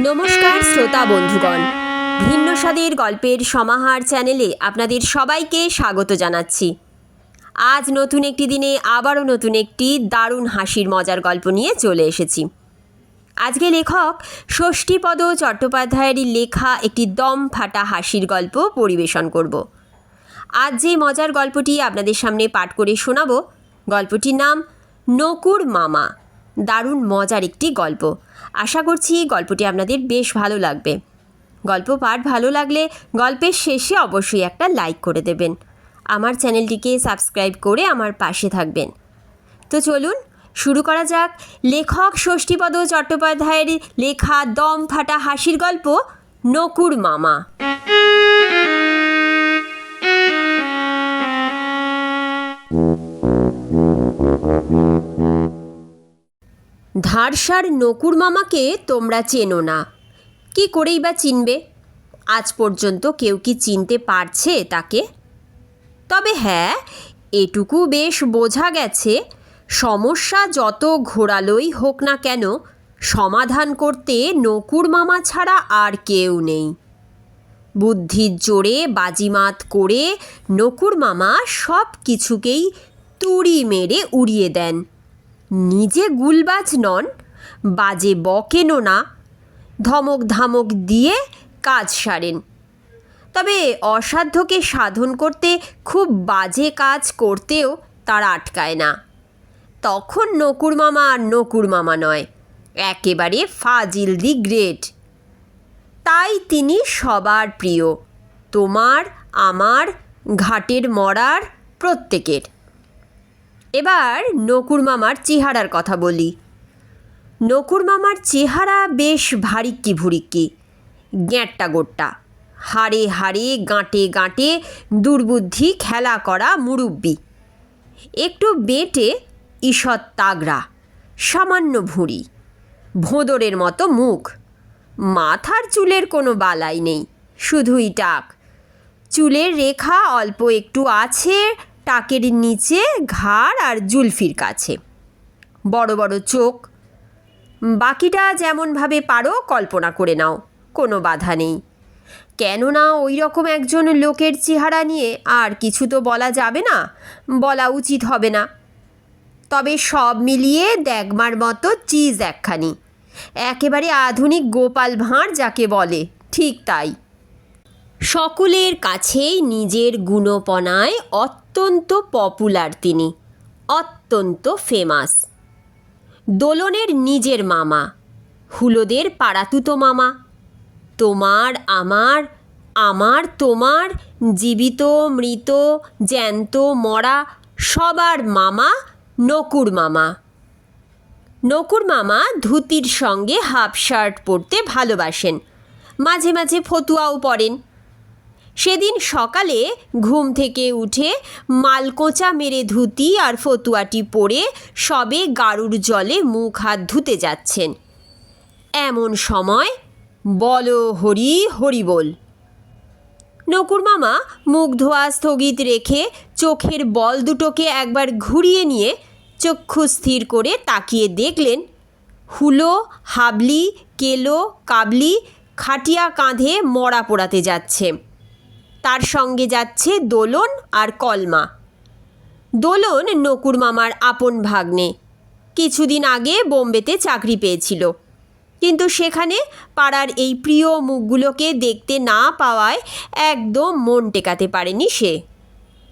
নমস্কার, শ্রোতা বন্ধুগণ। ভিন্ন স্বাদের গল্পের সমাহার চ্যানেলে আপনাদের সবাইকে স্বাগত জানাচ্ছি। আজ নতুন একটি দিনে আবারও নতুন একটি দারুণ হাসির মজার গল্প নিয়ে চলে এসেছি। আজকে লেখক ষষ্ঠীপদ চট্টোপাধ্যায়ের লেখা একটি দম ফাটা হাসির গল্প পরিবেশন করব। আজ যে মজার গল্পটি আপনাদের সামনে পাঠ করে শোনাবো, গল্পটির নাম নকুর মামা। দারুণ মজার একটি গল্প। আশা করছি গল্পটি আপনাদের বেশ ভালো লাগবে। গল্প পাঠ ভালো লাগলে গল্পের শেষে অবশ্যই একটা লাইক করে দেবেন। আমার চ্যানেলটিকে সাবস্ক্রাইব করে আমার পাশে থাকবেন। তো চলুন, শুরু করা যাক লেখক ষষ্ঠীপদ চট্টোপাধ্যায়ের লেখা দম ফাটা হাসির গল্প, নকুর মামা। ধারসার নকুর মামাকে তোমরা চেনো না। কি করেই বা চিনবে? আজ পর্যন্ত কেউ কি চিনতে পারছে তাকে? তবে হ্যাঁ এটুকু বেশ বোঝা গেছে, সমস্যা যত ঘোরালোই হোক না কেন, সমাধান করতে নকুর মামা ছাড়া আর কেউ নেই। বুদ্ধির জোরে বাজিমাত করে নকুর মামা সব কিছুকেই তুড়ি মেরে উড়িয়ে দেন। নিজে গুলবাজ নন, বাজে বকেনও না, ধমক ধামক দিয়ে কাজ সারেন। তবে অসাধ্যকে সাধন করতে খুব বাজে কাজ করতেও তার আটকায় না। তখন নকুর মামা আর নকুর মামা নয়, একেবারে ফাজিল দি গ্রেট। তাই তিনি সবার প্রিয়, তোমার, আমার, ঘাটের মরার প্রত্যেকের। এবার নকুর মামার চেহারার কথা বলি। নকুর মামার চেহারা বেশ ভারিক্কি ভুরিক্কি, গ্যাঁটটা গোট্টা। হাড়ে হাড়ে, গাঁটে গাঁটে দুর্বুদ্ধি খেলা করা মুরব্বি। একটু বেটে ঈষৎ তাগড়া, সামান্য ভুঁড়ি, ভোঁদরের মতো মুখ। মাথার চুলের কোনো বালাই নেই, শুধুই টাক। চুলের রেখা অল্প একটু আছে টাকের নিচে ঘাড় আর জুলফির কাছে। বড় বড় চোখ। বাকিটা যেমনভাবে পারো কল্পনা করে নাও, কোনো বাধা নেই। কেননা ওই রকম একজন লোকের চেহারা নিয়ে আর কিছু তো বলা যাবে না, বলা উচিত হবে না। তবে সব মিলিয়ে দেখমার মতো চিজ একখানি। একেবারে আধুনিক গোপাল ভাঁড় যাকে বলে, ঠিক তাই। সকলের কাছেই নিজের গুণপনায় অত্যন্ত পপুলার তিনি, অত্যন্ত ফেমাস দোলনের নিজের মামা, হুলোদের পাড়াতুতো মামা, তোমার, আমার আমার, তোমার, জীবিত, মৃত, জ্যান্ত, মরা, সবার মামা, নকুর মামা। নকুর মামা ধুতির সঙ্গে হাফ শার্ট পরতে ভালোবাসেন, মাঝে মাঝে ফতুয়াও পরেন। সেদিন সকালে ঘুম থেকে উঠে মালকোঁচা মেরে ধুতি আর ফতুয়াটি পরে সবে গাড়ুর জলে মুখ হাত ধুতে যাচ্ছেন। এমন সময় বলো হরি হরি বল। নকুর মামা মুখ ধোয়া স্থগিত রেখে চোখের বল দুটোকে একবার ঘুরিয়ে নিয়ে চক্ষু স্থির করে তাকিয়ে দেখলেন, হুলো, হাবলি, কেলো, কাবলি, খাটিয়া কাঁধে মরা পোড়াতে যাচ্ছে। তার সঙ্গে যাচ্ছে দোলন আর কলমা। দোলন নকুর মামার আপন ভাগ্নে। কিছুদিন আগে বোম্বেতে চাকরি পেয়েছিল। কিন্তু সেখানে পাড়ার এই প্রিয় মুখগুলোকে দেখতে না পাওয়ায় একদম মন টেকাতে পারেনি সে।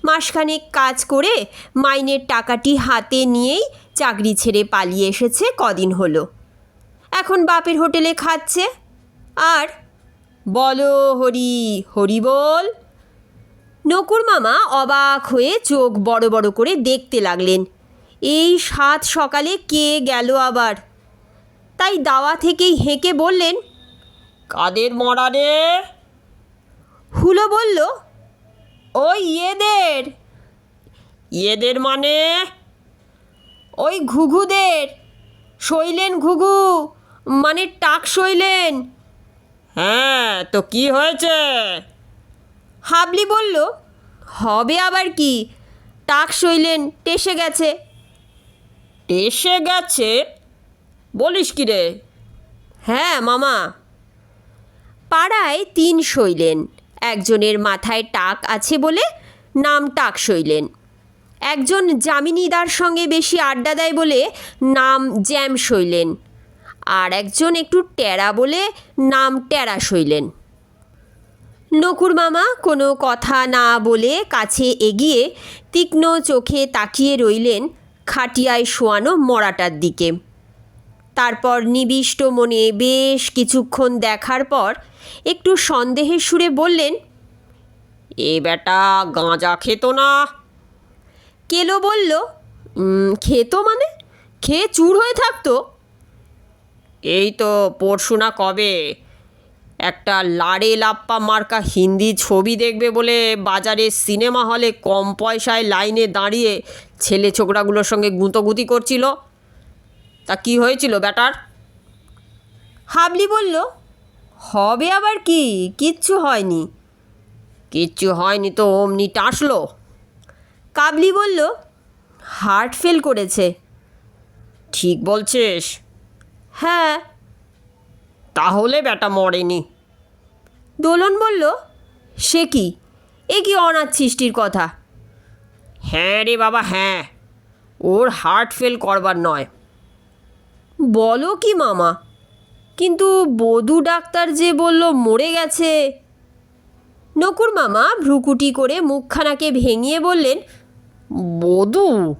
মাসখানেক কাজ করে মাইনের টাকাটি হাতে নিয়েই চাকরি ছেড়ে পালিয়ে এসেছে কদিন হলো। এখন বাপের হোটেলে খাচ্ছে। আর বলো হরি হরি বল। নকুর মামা অবাক হয়ে চোখ বড় বড় করে দেখতে লাগলেন। এই সাত সকালে কে গেল আবার? তাই দাওয়া থেকেই হেঁকে বললেন কাদের মরা রে? হুলো বলল ওই ইয়েদের। ইয়েদের মানে? ওই ঘুঘুদের। শৈলেন ঘুঘু মানে টাক শৈলেন। হ্যাঁ তো কি হয়েছে? হাবলি বলল হবে আবার কি? টাক শৈলেন টেসে গেছে। টেসে গেছে? বলিস কি রে? হ্যাঁ মামা। পাড়ায় তিন শৈলেন একজনের মাথায় টাক আছে বলে নাম টাক শৈলেন একজন জামিনীদার সঙ্গে বেশি আড্ডা দেয় বলে নাম জ্যাম শৈলেন আর একজন একটু টেরা বলে নাম টেরা শৈলেন নকুর মামা কোনো কথা না বলে কাছে এগিয়ে তীক্ষ্ণ চোখে তাকিয়ে রইলেন খাটিয়ায় শোয়ানো মরাটার দিকে। তারপর নিবিষ্ট মনে বেশ কিছুক্ষণ দেখার পর একটু সন্দেহের সুরে বললেন এ বেটা গাঁজা খেত না? কেলো বলল "উম, খেত মানে? খেয়ে চুর হয়ে থাকতো? এই তো পরশু না কবে একটা লাড়ে লাপ্পা মার্কা হিন্দি ছবি দেখবে বলে বাজারে সিনেমা হলে কম পয়সায় লাইনে দাঁড়িয়ে ছেলে ছোকরাগুলোর সঙ্গে গুঁতোগুতি করছিল। তা কি হয়েছিল ব্যাটার? হাবলি বলল হবে আবার কি? কিচ্ছু হয়নি। কিচ্ছু হয়নি তো অমনি টাসলো। কাবলি বলল হার্ট ফেল করেছে। ঠিক বলছিস? হ্যাঁ। তাহলে বেটা মরেনি। দোলন বলল সে কি? এ কি অনাথ সৃষ্টির কথা? হ্যাঁ রে বাবা হ্যাঁ। ওর হার্ট ফেল করবার নয়। বলো কি মামা কিন্তু বধু ডাক্তার যে বলল মরে গেছে। নকুর মামা ভ্রুকুটি করে মুখখানাকে ভেঙিয়ে বললেন বধু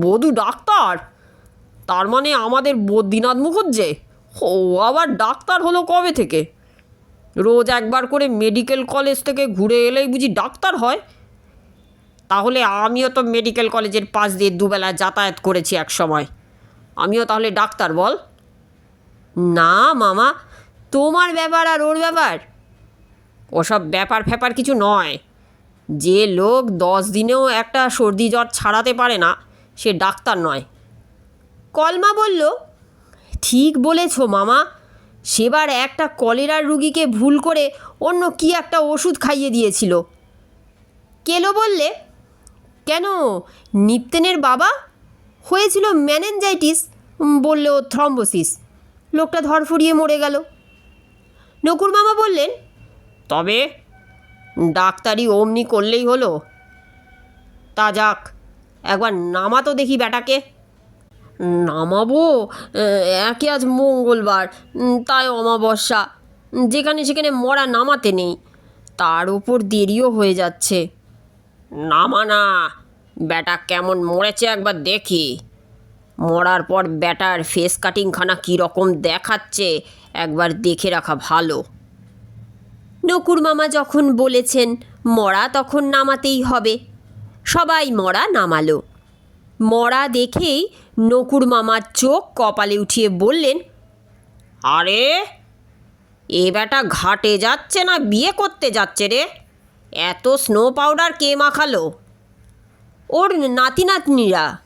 বধু ডাক্তার? তার মানে আমাদের বদ্রীনাথ মুখুজ্জে? ও আবার ডাক্তার হলো কবে থেকে? রোজ একবার করে মেডিকেল কলেজ থেকে ঘুরে এলেই বুঝি ডাক্তার হয়। তাহলে আমিও তো মেডিকেল কলেজের পাশ দিয়ে দুবেলা যাতায়াত করেছি এক সময়। আমিও তাহলে ডাক্তার, বল। না, মামা, তোমার ব্যাপার আর ওর ব্যাপার। ওসব ব্যাপার ফ্যাপার কিছু নয়। যে লোক দশ দিনেও একটা সর্দি জ্বর ছাড়াতে পারে না, সে ডাক্তার নয়। কলমা বলল, ঠিক বলেছ, মামা। সেবার একটা কলেরার রুগীকে ভুল করে অন্য কি একটা ওষুধ খাইয়ে দিয়েছিল। কেলো বললে, কেন, নিপ্তেনের বাবা? হয়েছিল ম্যানেঞ্জাইটিস বললে থ্রম্বোসিস। লোকটা ধরফড়িয়ে মরে গেল। নকুর মামা বললেন, তবে ডাক্তারি অমনি করলেই হলো। তা যাক, একবার নামাতো দেখি ব্যাটাকে। নামাবো? একে আজ মঙ্গলবার। তাই অমাবস্যা। যেখানে সেখানে মরা নামাতে নেই। তার উপর দেরিও হয়ে যাচ্ছে। নামা না। ব্যাটা কেমন মরেছে একবার দেখি। মরার পর ব্যাটার ফেস কাটিংখানা কীরকম দেখাচ্ছে, একবার দেখে রাখা ভালো। নকুর মামা যখন বলেছেন, মরা তখন নামাতেই হবে। সবাই মরা নামালো। মরা দেখেই নকুর মামার চোখ কপালে উঠিয়ে বললেন, আরে, এ বেটা ঘাটে যাচ্ছে না, বিয়ে করতে যাচ্ছে রে? এত স্নো পাউডার কে মাখালো? ওর নাতি নাতনিরা।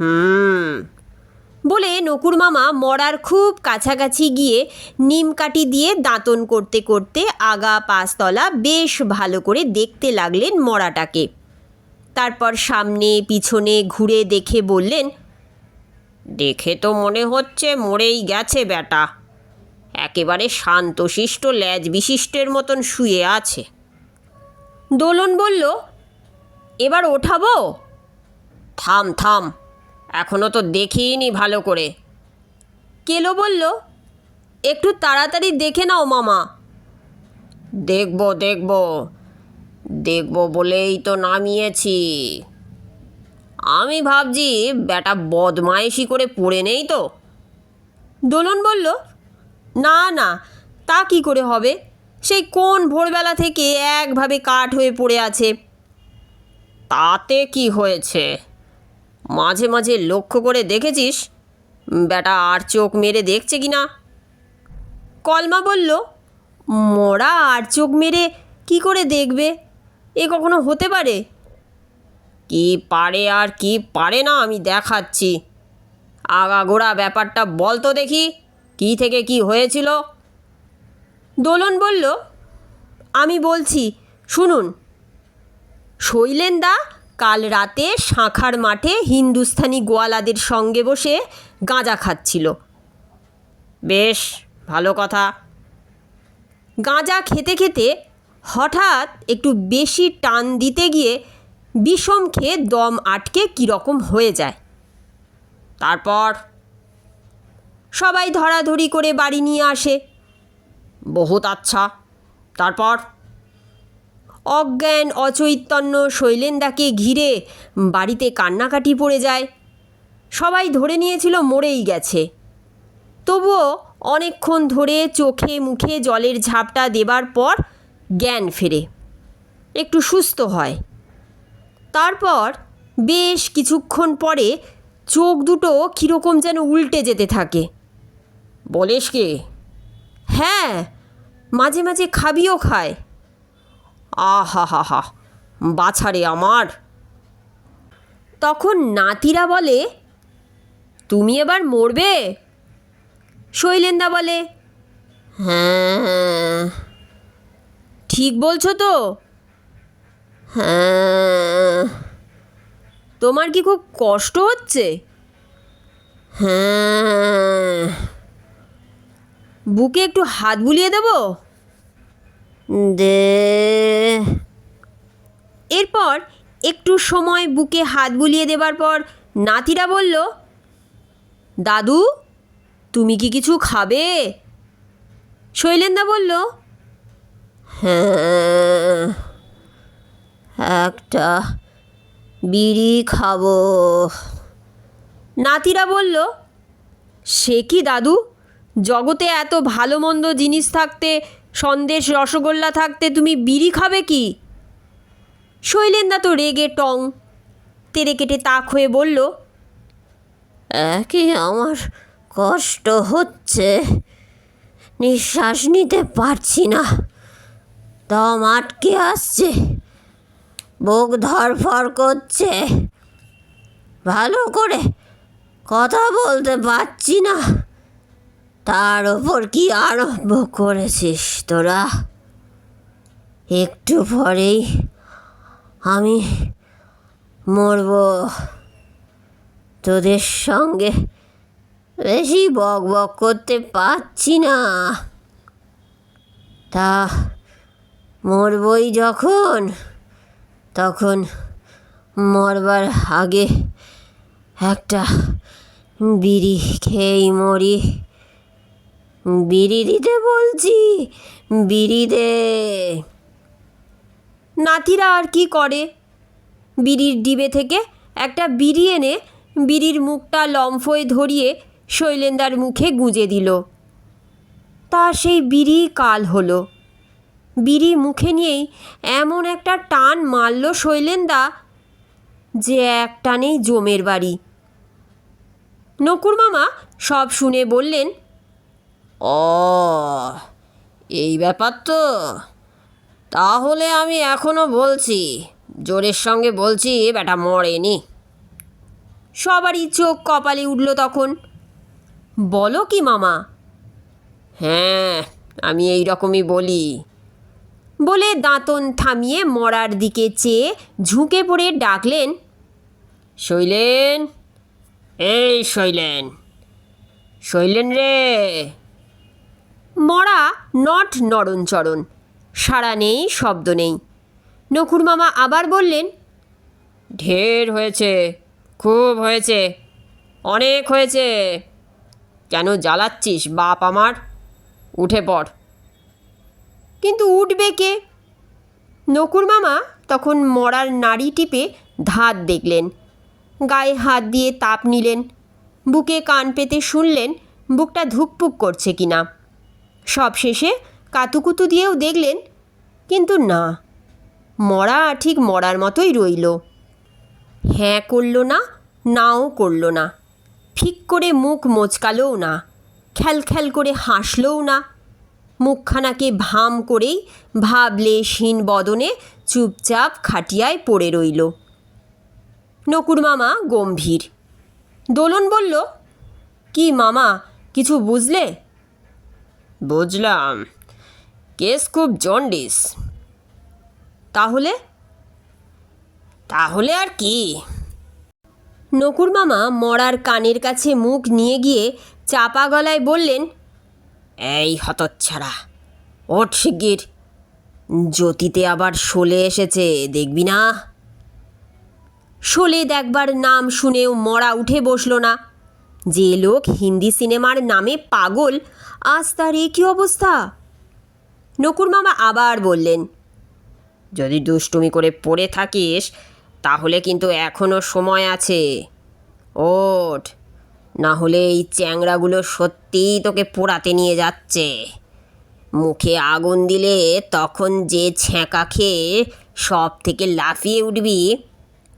হুম, বলে নকুর মামা মরার খুব কাছাকাছি গিয়ে নিম কাঠি দিয়ে দাঁতন করতে করতে আগা পাঁচতলা বেশ ভালো করে দেখতে লাগলেন মরাটাকে। তারপর সামনে, পিছনে, ঘুরে দেখে বললেন দেখে তো মনে হচ্ছে মরেই গেছে বেটা। একেবারে শান্তশিষ্ট ল্যাজ বিশিষ্টের মতন শুয়ে আছে। দোলন বলল, এবার ওঠাবো? থাম থাম, এখনও তো দেখিনি ভালো করে। কেলো বলল, একটু তাড়াতাড়ি দেখে নাও মামা। দেখব দেখব, দেখব বলেই তো নামিয়েছি। আমি ভাবছি বেটা বদমাইশি করে পড়ে নেই তো। দোলন বলল, না না, তা কি করে হবে? সেই কোন ভোরবেলা থেকে একভাবে কাঠ হয়ে পড়ে আছে। তাতে কি হয়েছে? মাঝে মাঝে লক্ষ্য করে দেখেছিস? বেটা আর চোখ মেরে দেখছে কি না? কলমা বলল, মরা আর চোখ মেরে কি করে দেখবে? এ কখনো হতে পারে? কি পারে আর কি পারে না আমি দেখাচ্ছি। আগাগোড়া ব্যাপারটা বল তো দেখি, কি থেকে কি হয়েছিল? দোলন বলল, আমি বলছি, শুনুন। শৈলেন্দা কাল রাতে শাঁখার মাঠে হিন্দুস্থানি গোয়ালাদের সঙ্গে বসে গাঁজা খাচ্ছিল। বেশ, ভালো কথা। গাঁজা খেতে খেতে হঠাৎ একটু বেশি টান দিতে গিয়ে বিষম খেয়ে দম আটকে কীরকম হয়ে যায়। তারপর সবাই ধরাধরি করে বাড়ি নিয়ে আসে। বহুত আচ্ছা। তারপর অজ্ঞান অচৈতন্য শৈলেন্দাকে ঘিরে বাড়িতে কান্নাকাটি পড়ে যায়। সবাই ধরে নিয়েছিল মরেই গেছে। তবুও অনেকক্ষণ ধরে চোখে মুখে জলের ঝাপটা দেবার পর জ্ঞান ফেরে। একটু সুস্থ হয়। তারপর বেশ কিছুক্ষণ পরে চোখ দুটো কীরকম যেন উল্টে যেতে থাকে। বলিস কি? হ্যাঁ মাঝে মাঝে খাবিও খায়। আহা হা হা বাছারে আমার। তখন নাতিরা বলে তুমি এবার মরবে? শৈলেন্দা বলে হ্যাঁ। ঠিক বলছো তো? হ্যাঁ। তোমার কি খুব কষ্ট হচ্ছে? হ্যাঁ। বুকে একটু হাত বুলিয়ে দেবো? দে। এরপর একটু সময় বুকে হাত বুলিয়ে দেবার পর নাতিরা বলল, দাদু, তুমি কি কিছু খাবে? শৈলেন্দা বলল হ্যাঁ। একটা বিড়ি খাব। নাতিরা বলল, সে কি দাদু? জগতে এত ভালো মন্দ জিনিস থাকতে, সন্দেশ, রসগোল্লা থাকতে তুমি বিড়ি খাবে কি? শৈলেন্দা তো রেগে টং তেরে কেটে তাক হয়ে বলল একই আমার কষ্ট হচ্ছে, নিঃশ্বাস নিতে পারছি না। দম আটকে আসছে। বুক ধরফর করছে। ভালো করে কথা বলতে পারছি না। তার ওপর কি আরম্ভ করেছিস তোরা? একটু পরেই আমি মরব। তোদের সঙ্গে বেশি বক বক করতে পারছি না। তা মরবই যখন। তখন মরবার আগে একটা বিড়ি খেয়েই মরি। বিড়ি দিতে বলছি, বিড়ি দে। নাতিরা আর কি করে? বিড়ির ডিবে থেকে একটা বিড়ি এনে বিড়ির মুখটা লম্ফয়ে ধরিয়ে শৈলেন্দার মুখে গুঁজে দিল। তা সেই বিড়ি কাল হলো। বিড়ি মুখে নিয়েই এমন একটা টান মারল শৈলেন্দা যে এক টানেই জমের বাড়ি। নকুর মামা সব শুনে বললেন, ও, এই ব্যাপার তো। তাহলে আমি এখনও বলছি, জোরের সঙ্গে বলছি বেটা মরেনি সবারই চোখ কপালে উঠল তখন। বলো কি মামা? হ্যাঁ আমি এই রকমই বলি। বলে দাঁতন থামিয়ে মরার দিকে চেয়ে ঝুঁকে পড়ে ডাকলেন, শৈলেন, এই শৈলেন শৈলেন রে। মরা নট নরণচরণ, সাড়া নেই, শব্দ নেই। নকুর মামা আবার বললেন, ঢের হয়েছে, খুব হয়েছে, অনেক হয়েছে। কেন জ্বালাচ্ছিস, বাপ আমার? উঠে পড়। কিন্তু উঠবে কে? নকুর মামা তখন মরার নাড়ি টিপে ধাত দেখলেন। গায়ে হাত দিয়ে তাপ নিলেন। বুকে কান পেতে শুনলেন বুকটা ধুকপুক করছে কিনা। সব শেষে কাতুকুতু দিয়েও দেখলেন, কিন্তু না, মরা ঠিক মরার মতোই রইল। হ্যাঁ করল না, নাও করল না। ঠিক করে মুখ মোচকালও না, খ্যাল খ্যাল করে হাসলও না। মুখখানাকে ভাম করেই ভাবলে হীন বদনে চুপচাপ খাটিয়ায় পড়ে রইল। নকুর মামা গম্ভীর। দোলন বলল, কি মামা, কিছু বুঝলে? বুঝলাম। কেস খুব জন্ডিস। তাহলে? তাহলে আর কি? নকুর মামা মরার কানের কাছে মুখ নিয়ে গিয়ে চাপা গলায় বললেন এই হতচ্ছাড়া। ওঠ, শিগগির। জ্যোতিতে আবার শোলে এসেছে, দেখবি না? শোলে দেখবার নাম শুনেও মরা উঠে বসল না। যে লোক হিন্দি সিনেমার নামে পাগল, আজ তার এ কী অবস্থা? নকুর মামা আবার বললেন, যদি দুষ্টুমি করে পড়ে থাকিস, তাহলে কিন্তু এখনও সময় আছে। ওঠ। না হলে এই চ্যাংড়াগুলো সত্যিই তোকে পোড়াতে নিয়ে যাচ্ছে। মুখে আগুন দিলে তখন যে ছ্যাঁকা খেয়ে সব থেকে লাফিয়ে উঠবি,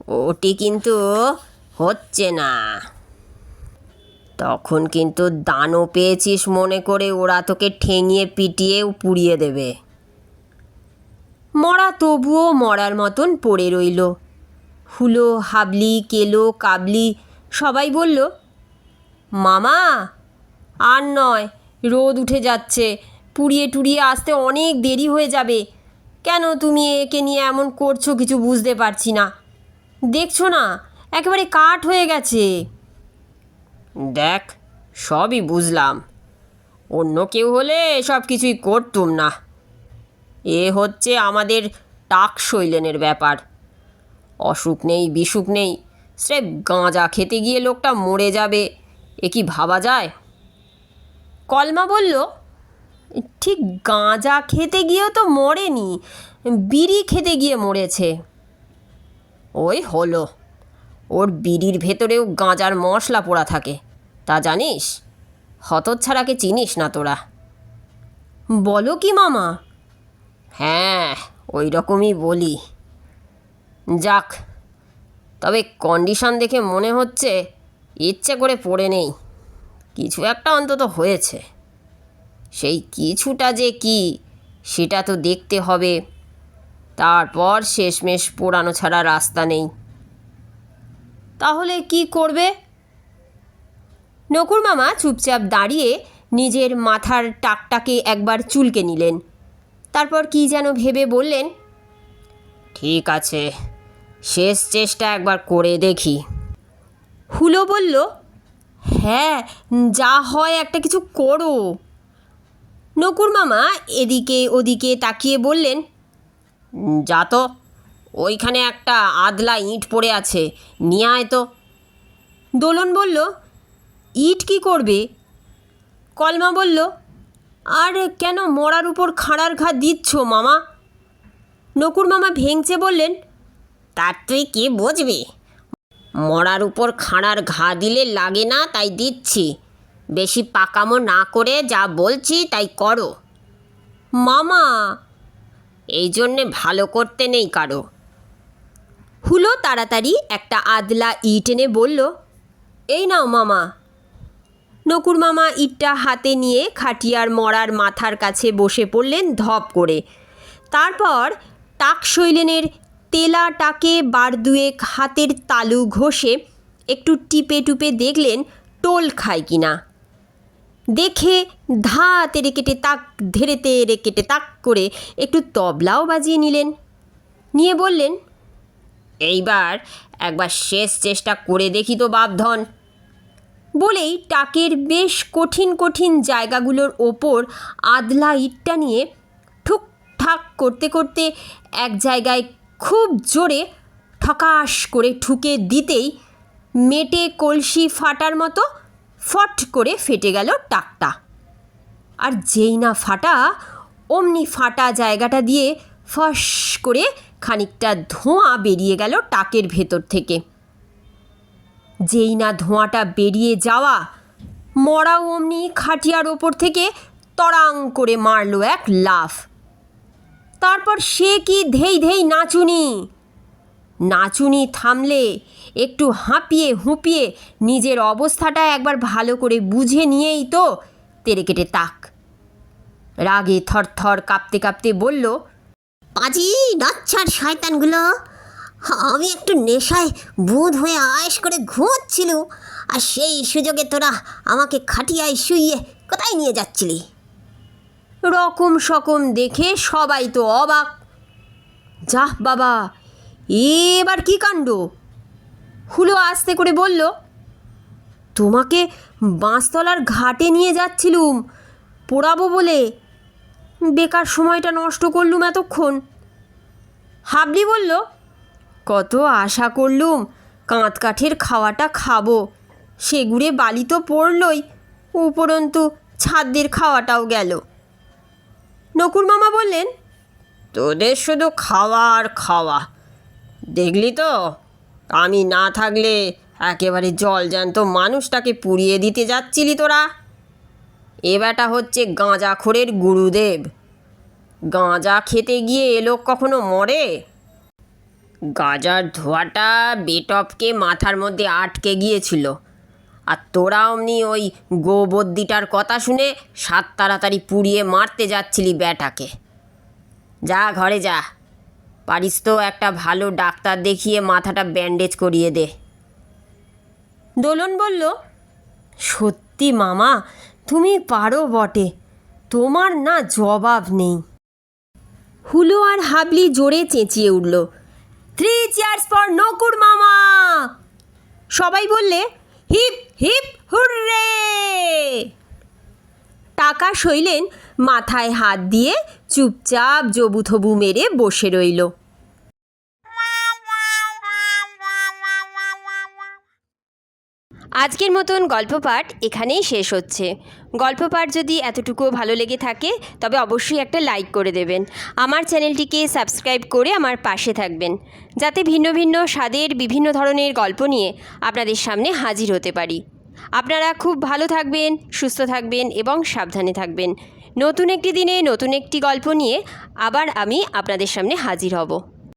ওটি কিন্তু হচ্ছে না। তখন কিন্তু দানও পেয়েছিস মনে করে ওরা তোকে ঠেঙিয়ে পিটিয়ে পুড়িয়ে দেবে। মরা তবুও মরার মতন পড়ে রইল। হুলো, হাবলি, কেলো, কাবলি সবাই বলল মামা, আর নয়, রোদ উঠে যাচ্ছে। পুড়িয়ে টুড়িয়ে আসতে অনেক দেরি হয়ে যাবে। কেন তুমি একে নিয়ে এমন করছ কিছু বুঝতে পারছি না। দেখছ না, একেবারে কাঠ হয়ে গেছে। দেখ, সবই বুঝলাম। অন্য কেউ হলে সব কিছুই করতুম না। এ হচ্ছে আমাদের টাক শৈলেনের ব্যাপার। অসুখ নেই, বিসুখ নেই, স্রেফ গাঁজা খেতে গিয়ে লোকটা মরে যাবে। এ কি ভাবা যায়? কলমা বলল, ঠিক গাঁজা খেতে গিয়েও তো মরেনি, বিড়ি খেতে গিয়ে মরেছে। ওই হলো। ওর বিড়ির ভেতরেও গাঁজার মশলা পোড়া থাকে, তা জানিস? হতচ্ছাড়াকে চিনিস না তোরা। বলো কি মামা? হ্যাঁ ওই রকমই বলি। যাক, তবে কন্ডিশন দেখে মনে হচ্ছে ইচ্ছে করে পড়ে নেই। কিছু একটা অন্তত হয়েছে। সেই কিছুটা যে কি, সেটা তো দেখতে হবে। তারপর শেষমেশ পোড়ানো ছাড়া রাস্তা নেই। তাহলে কি করবে? নকুর মামা চুপচাপ দাঁড়িয়ে নিজের মাথার টাকটাকে একবার চুলকে নিলেন। তারপর কি যেন ভেবে বললেন, ঠিক আছে, শেষ চেষ্টা একবার করে দেখি। হুলো বলল হ্যাঁ যা হয় একটা কিছু করো। নকুর মামা এদিকে ওদিকে তাকিয়ে বললেন, যা তো, ওইখানে একটা আদলা ইট পড়ে আছে, নিয়ে আয় তো। দোলন বলল, ইট কি করবে? কলমা বলল, আর কেন মরার উপর খাঁড়ার ঘা দিচ্ছ মামা? নকুর মামা ভেঙচে বললেন তার তুই কে বুঝবি? মরার উপর খাঁড়ার ঘা দিলে লাগে না, তাই দিচ্ছি। বেশি পাকামো না করে যা বলছি তাই করো। মামা, এই জন্যে ভালো করতে নেই কারও। হুলো তাড়াতাড়ি একটা আদলা ইট এনে বলল, এই নাও মামা। নকুর মামা ইটটা হাতে নিয়ে খাটিয়ার মরার মাথার কাছে বসে পড়লেন ধপ করে। তারপর টাক শৈলেনের তেলা টাকে বার দুয়েক হাতের তালু ঘষে একটু টিপে টুপে দেখলেন টোল খায় কি না দেখে ধা তেরে কেটে তাক ধেরে তেরে কেটে তাক করে একটু তবলাও বাজিয়ে নিলেন। নিয়ে বললেন, এইবার একবার শেষ চেষ্টা করে দেখি তো বাপধন। বলেই টাকের বেশ কঠিন কঠিন জায়গাগুলোর ওপর আদলা ইটটা নিয়ে ঠুকঠাক করতে করতে এক জায়গায় খুব জোরে ঠকাস করে ঠুকে দিতেই মেটে কলসি ফাটার মতো ফট করে ফেটে গেল টাকটা। আর যেই না ফাটা, অমনি ফাটা জায়গাটা দিয়ে ফস করে খানিকটা ধোঁয়া বেরিয়ে গেল টাকের ভেতর থেকে। যেই না ধোঁয়াটা বেরিয়ে যাওয়া মরা অমনি খাটিয়ার ওপর থেকে তড়াং করে মারল এক লাফ। তারপর সে কি ধেই ধেই নাচুনি? নাচুনি থামলে, একটু হাঁপিয়ে হুঁপিয়ে নিজের অবস্থাটা একবার ভালো করে বুঝে নিয়েই তো তেরে কেটে তাক। রাগে থরথর কাঁপতে কাঁপতে বলল, পাজি, নাচ্ছার শয়তানগুলো, আমি একটু নেশায় বুধ হয়ে আয়েস করে ঘুমোচ্ছিল, আর সেই সুযোগে তোরা আমাকে খাটিয়ায় শুইয়ে কোথায় নিয়ে যাচ্ছিলি? রকম সকম দেখে সবাই তো অবাক। যাহ বাবা, এবার কি কাণ্ড? হুলো আস্তে করে বলল, তোমাকে বাঁশতলার ঘাটে নিয়ে যাচ্ছিলুম, পোড়াবো বলে। বেকার সময়টা নষ্ট করলুম এতক্ষণ। হাবলি বলল, কত আশা করলুম কাঁত কাঠের খাওয়াটা খাব। সেগুড়ে বালি তো পড়লই, উপরন্তু ছাদ্যের খাওয়াটাও গেল। নকুর মামা বললেন, তোদের শুধু খাওয়া আর খাওয়া। দেখলি তো? আমি না থাকলে একেবারে জল জ্যান্ত মানুষটাকে পুড়িয়ে দিতে যাচ্ছিলি তোরা। এ বেটা হচ্ছে গাঁজাখোরের গুরুদেব। গাঁজা খেতে গিয়ে এ লোক কখনো মরে? গাঁজার ধোঁয়াটা বেটপকে মাথার মধ্যে আটকে গিয়েছিল। আর তোরা অমনি ওই গোবদ্দিটার কথা শুনে সাত তাড়াতাড়ি পুড়িয়ে মারতে যাচ্ছিলি ব্যাটাকে। যা ঘরে যা। পারিস তো একটা ভালো ডাক্তার দেখিয়ে মাথাটা ব্যান্ডেজ করিয়ে দে। দোলন বলল, সত্যি মামা, তুমি পারো বটে। তোমার না জবাব নেই। হুলো আর হাবলি জোরে চেঁচিয়ে উঠল থ্রি চেয়ার্স ফর নকুর মামা! সবাই বললে হিপ হিপ হুররে! টাকা শৈলেন মাথায় হাত দিয়ে চুপচাপ জবুথবু মেরে বসে রইল। আজকের মতন গল্প পাঠ এখানেই শেষ হচ্ছে। গল্প পাঠ যদি এতটুকুও ভালো লেগে থাকে, তবে অবশ্যই একটা লাইক করে দেবেন। আমার চ্যানেলটিকে সাবস্ক্রাইব করে আমার পাশে থাকবেন। যাতে ভিন্ন ভিন্ন স্বাদের বিভিন্ন ধরনের গল্প নিয়ে আপনাদের সামনে হাজির হতে পারি। আপনারা খুব ভালো থাকবেন, সুস্থ থাকবেন এবং সাবধানে থাকবেন। নতুন একটি দিনে নতুন একটি গল্প নিয়ে আবার আমি আপনাদের সামনে হাজির হব।